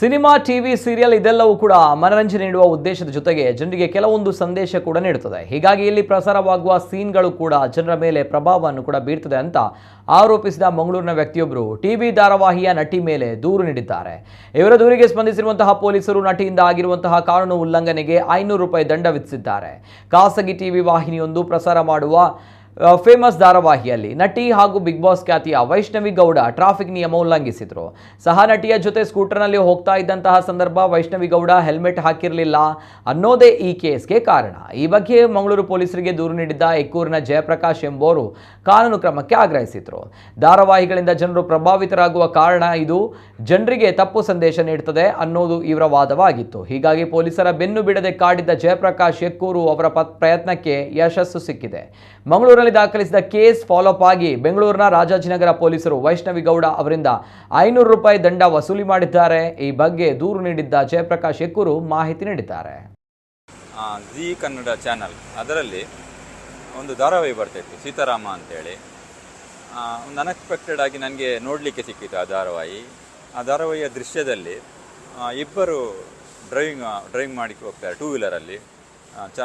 Cinema, TV, serial ಇದೆಲ್ಲವೂ ಕೂಡ ಮನರಂಜನೆ ನೀಡುವ ಉದ್ದೇಶದ ಜೊತೆಗೆ ಜನರಿಗೆ ಕೆಲವೊಂದು ಸಂದೇಶ ಕೂಡ ನೀಡುತ್ತದೆ. ಹೀಗಾಗಿ ಇಲ್ಲಿ ಪ್ರಸಾರವಾಗುವ ಸೀನ್ಗಳು ಕೂಡ ಜನರ ಮೇಲೆ ಪ್ರಭಾವವನ್ನು ಕೂಡ ಬೀರ್ತದೆ ಅಂತ ಆರೋಪಿಸಿದ ಮಂಗಳೂರಿನ ವ್ಯಕ್ತಿಯೊಬ್ಬರು ಟಿವಿ ಧಾರಾವಾಹಿಯ ನಟಿ ಮೇಲೆ ದೂರು ನೀಡಿದ್ದಾರೆ. ಇವರ ದೂರಿಗೆ ಸ್ಪಂದಿಸಿರುವಂತಹ ಪೊಲೀಸರು ನಟಿಯಿಂದ ಆಗಿರುವಂತಹ ಕಾನೂನು ಉಲ್ಲಂಘನೆಗೆ ಐನೂರು ರೂಪಾಯಿ ದಂಡ ವಿಧಿಸಿದ್ದಾರೆ. ಖಾಸಗಿ ಟಿವಿ ವಾಹಿನಿಯೊಂದು ಪ್ರಸಾರ ಮಾಡುವ ಫೇಮಸ್ ಧಾರಾವಾಹಿಯಲ್ಲಿ ನಟಿ ಹಾಗೂ ಬಿಗ್ ಬಾಸ್ ಖ್ಯಾತಿಯ ವೈಷ್ಣವಿ ಗೌಡ ಟ್ರಾಫಿಕ್ ನಿಯಮ ಉಲ್ಲಂಘಿಸಿದ್ರು. ಸಹ ನಟಿಯ ಜೊತೆ ಸ್ಕೂಟರ್ನಲ್ಲಿ ಹೋಗ್ತಾ ಇದ್ದಂತಹ ಸಂದರ್ಭ ವೈಷ್ಣವಿ ಗೌಡ ಹೆಲ್ಮೆಟ್ ಹಾಕಿರಲಿಲ್ಲ ಅನ್ನೋದೇ ಈ ಕೇಸ್ಗೆ ಕಾರಣ. ಈ ಬಗ್ಗೆ ಮಂಗಳೂರು ಪೊಲೀಸರಿಗೆ ದೂರು ನೀಡಿದ್ದ ಎಕ್ಕೂರಿನ ಜಯಪ್ರಕಾಶ್ ಎಂಬುವರು ಕಾನೂನು ಕ್ರಮಕ್ಕೆ ಆಗ್ರಹಿಸಿದ್ರು. ಧಾರಾವಾಹಿಗಳಿಂದ ಜನರು ಪ್ರಭಾವಿತರಾಗುವ ಕಾರಣ ಇದು ಜನರಿಗೆ ತಪ್ಪು ಸಂದೇಶ ನೀಡುತ್ತದೆ ಅನ್ನೋದು ಇವರ ವಾದವಾಗಿತ್ತು. ಹೀಗಾಗಿ ಪೊಲೀಸರ ಬೆನ್ನು ಬಿಡದೆ ಕಾಡಿದ್ದ ಜಯಪ್ರಕಾಶ್ ಎಕ್ಕೂರು ಅವರ ಪ್ರಯತ್ನಕ್ಕೆ ಯಶಸ್ಸು ಸಿಕ್ಕಿದೆ. ದಾಖಲಿಸಿದ ಕೇಸ್ ಫಾಲೋಅಪ್ ಆಗಿ ಬೆಂಗಳೂರಿನ ರಾಜಾಜಿನಗರ ಪೊಲೀಸರು ವೈಷ್ಣವಿ ಗೌಡ ಅವರಿಂದ ಐನೂರು ರೂಪಾಯಿ ದಂಡ ವಸೂಲಿ ಮಾಡಿದ್ದಾರೆ. ಈ ಬಗ್ಗೆ ದೂರು ನೀಡಿದ್ದ ಜಯಪ್ರಕಾಶ್ ಎಕ್ಕೂರು ಮಾಹಿತಿ ನೀಡಿದ್ದಾರೆ. ಜಿ ಕನ್ನಡ ಚಾನಲ್, ಅದರಲ್ಲಿ ಒಂದು ಧಾರಾವಾಹಿ ಬರ್ತಾಯಿತ್ತು ಸೀತಾರಾಮ ಅಂತೇಳಿ. ಒಂದು ಅನ್ಎಕ್ಸ್ಪೆಕ್ಟೆಡ್ ಆಗಿ ನನಗೆ ನೋಡಲಿಕ್ಕೆ ಸಿಕ್ಕಿತ್ತು ಆ ಧಾರಾವಾಹಿ. ಆ ಧಾರಾವಾಹಿಯ ದೃಶ್ಯದಲ್ಲಿ ಇಬ್ಬರು ಡ್ರೈವಿಂಗ್ ಡ್ರೈವಿಂಗ್ ಮಾಡಿ ಹೋಗ್ತಾರೆ ಟೂ ವೀಲರಲ್ಲಿ ಚ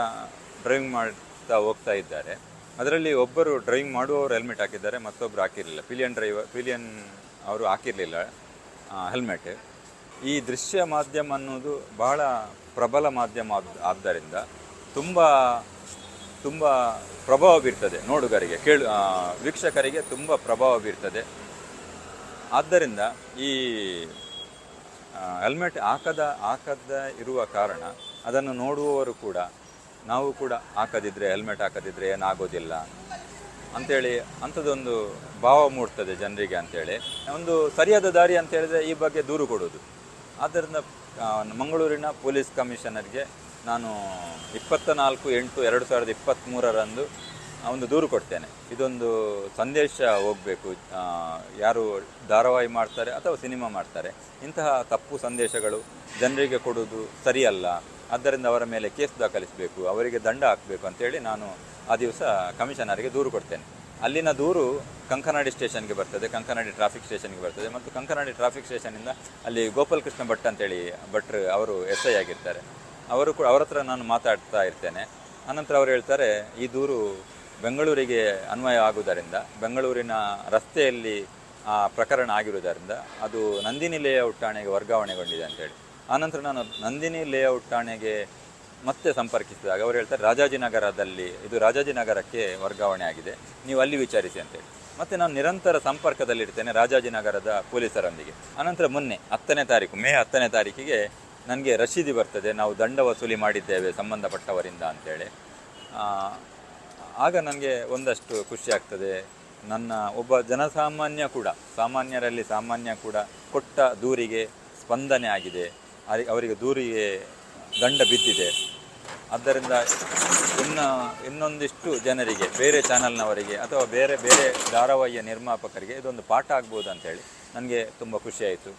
ಡ್ರೈವಿಂಗ್ ಮಾಡ್ತಾ ಹೋಗ್ತಾ ಇದ್ದಾರೆ. ಅದರಲ್ಲಿ ಒಬ್ಬರು ಡ್ರೈವಿಂಗ್ ಮಾಡುವವರು ಹೆಲ್ಮೆಟ್ ಹಾಕಿದ್ದಾರೆ ಮತ್ತೊಬ್ಬರು ಹಾಕಿರಲಿಲ್ಲ. ಪಿಲಿಯನ್ ಡ್ರೈವರ್ ಪಿಲಿಯನ್ ಅವರು ಹಾಕಿರಲಿಲ್ಲ ಹೆಲ್ಮೆಟ್ ಈ ದೃಶ್ಯ ಮಾಧ್ಯಮ ಅನ್ನೋದು ಬಹಳ ಪ್ರಬಲ ಮಾಧ್ಯಮ ಆದ್- ಆದ್ದರಿಂದ ತುಂಬ ತುಂಬ ಪ್ರಭಾವ ಬೀರ್ತದೆ ನೋಡುಗರಿಗೆ, ಕೇಳು ವೀಕ್ಷಕರಿಗೆ ತುಂಬ ಪ್ರಭಾವ ಬೀರ್ತದೆ. ಆದ್ದರಿಂದ ಈ ಹೆಲ್ಮೆಟ್ ಹಾಕದ ಹಾಕದ ಇರುವ ಕಾರಣ ಅದನ್ನು ನೋಡುವವರು ಕೂಡ ನಾವು ಕೂಡ ಹಾಕದಿದ್ರೆ ಹೆಲ್ಮೆಟ್ ಹಾಕದಿದ್ರೆ ಏನಾಗೋದಿಲ್ಲ ಅಂಥೇಳಿ ಅಂಥದ್ದೊಂದು ಭಾವ ಮೂಡ್ತದೆ ಜನರಿಗೆ ಅಂಥೇಳಿ ಒಂದು ಸರಿಯಾದ ದಾರಿ ಅಂತ ಹೇಳಿದ್ರೆ ಈ ಬಗ್ಗೆ ದೂರು ಕೊಡೋದು ಆದ್ದರಿಂದ ಮಂಗಳೂರಿನ ಪೊಲೀಸ್ ಕಮಿಷನರ್ಗೆ ನಾನು ಇಪ್ಪತ್ತ ನಾಲ್ಕು ಎಂಟು ಎರಡು ಸಾವಿರದ ಇಪ್ಪತ್ತ್ಮೂರರಂದು ಒಂದು ದೂರು ಕೊಡ್ತೇನೆ. ಇದೊಂದು ಸಂದೇಶ ಹೋಗಬೇಕು. ಯಾರು ಧಾರಾವಾಹಿ ಮಾಡ್ತಾರೆ ಅಥವಾ ಸಿನಿಮಾ ಮಾಡ್ತಾರೆ. ಇಂತಹ ತಪ್ಪು ಸಂದೇಶಗಳು ಜನರಿಗೆ ಕೊಡುವುದು ಸರಿಯಲ್ಲ. ಆದ್ದರಿಂದ ಅವರ ಮೇಲೆ ಕೇಸ್ ದಾಖಲಿಸಬೇಕು, ಅವರಿಗೆ ದಂಡ ಹಾಕಬೇಕು ಅಂತೇಳಿ ನಾನು ಆ ದಿವಸ ಕಮಿಷನರಿಗೆ ದೂರು ಕೊಡ್ತೇನೆ. ಅಲ್ಲಿನ ದೂರು ಕಂಕನಾಡಿ ಸ್ಟೇಷನ್ಗೆ ಬರ್ತದೆ, ಕಂಕನಾಡಿ ಟ್ರಾಫಿಕ್ ಸ್ಟೇಷನ್ಗೆ ಬರ್ತದೆ ಮತ್ತು ಕಂಕನಾಡಿ ಟ್ರಾಫಿಕ್ ಸ್ಟೇಷನಿಂದ ಅಲ್ಲಿ ಗೋಪಾಲ್ ಕೃಷ್ಣ ಭಟ್ ಅಂತೇಳಿ ಭಟ್ರು ಅವರು ಎಸ್ ಐ ಆಗಿರ್ತಾರೆ. ಅವರು ಕೂಡ, ಅವರ ಹತ್ರ ನಾನು ಮಾತಾಡ್ತಾ ಇರ್ತೇನೆ. ಅನಂತರ ಅವರು ಹೇಳ್ತಾರೆ, ಈ ದೂರು ಬೆಂಗಳೂರಿಗೆ ಅನ್ವಯ ಆಗುವುದರಿಂದ, ಬೆಂಗಳೂರಿನ ರಸ್ತೆಯಲ್ಲಿ ಆ ಪ್ರಕರಣ ಆಗಿರುವುದರಿಂದ ಅದು ನಂದಿನಿ ಲೇಔಟ್ ಠಾಣೆಗೆ ವರ್ಗಾವಣೆಗೊಂಡಿದೆ ಅಂತೇಳಿ ಆನಂತರ ನಾನು ನಂದಿನಿ ಲೇಔಟ್ ಠಾಣೆಗೆ ಮತ್ತೆ ಸಂಪರ್ಕಿಸಿದಾಗ ಅವರು ಹೇಳ್ತಾರೆ, ರಾಜಾಜಿನಗರದಲ್ಲಿ, ಇದು ರಾಜಾಜಿನಗರಕ್ಕೆ ವರ್ಗಾವಣೆ ಆಗಿದೆ, ನೀವು ಅಲ್ಲಿ ವಿಚಾರಿಸಿ ಅಂತೇಳಿ ಮತ್ತೆ ನಾನು ನಿರಂತರ ಸಂಪರ್ಕದಲ್ಲಿರ್ತೇನೆ ರಾಜಾಜಿನಗರದ ಪೊಲೀಸರೊಂದಿಗೆ. ಆನಂತರ ಮೊನ್ನೆ, ಹತ್ತನೇ ತಾರೀಕು, ಮೇ ಹತ್ತನೇ ತಾರೀಕಿಗೆ ನನಗೆ ರಶೀದಿ ಬರ್ತದೆ, ನಾವು ದಂಡ ವಸೂಲಿ ಮಾಡಿದ್ದೇವೆ ಸಂಬಂಧಪಟ್ಟವರಿಂದ ಅಂತೇಳಿ ಆಗ ನನಗೆ ಒಂದಷ್ಟು ಖುಷಿ ಆಗ್ತದೆ. ನನ್ನ ಒಬ್ಬ ಜನಸಾಮಾನ್ಯ ಕೂಡ, ಸಾಮಾನ್ಯರಲ್ಲಿ ಸಾಮಾನ್ಯ ಕೂಡ ಕೊಟ್ಟ ದೂರಿಗೆ ಸ್ಪಂದನೆ ಆಗಿದೆ. ಅವರಿಗೆ ದೂರಿಗೆ ದಂಡ ಬಿದ್ದಿದೆ. ಆದ್ದರಿಂದ ಇನ್ನು, ಇನ್ನೊಂದಿಷ್ಟು ಜನರಿಗೆ, ಬೇರೆ ಚಾನಲ್ನವರಿಗೆ ಅಥವಾ ಬೇರೆ ಬೇರೆ ಧಾರಾವಾಹಿಯ ನಿರ್ಮಾಪಕರಿಗೆ ಇದೊಂದು ಪಾಠ ಆಗ್ಬೋದು ಅಂತೇಳಿ ನನಗೆ ತುಂಬ ಖುಷಿಯಾಯಿತು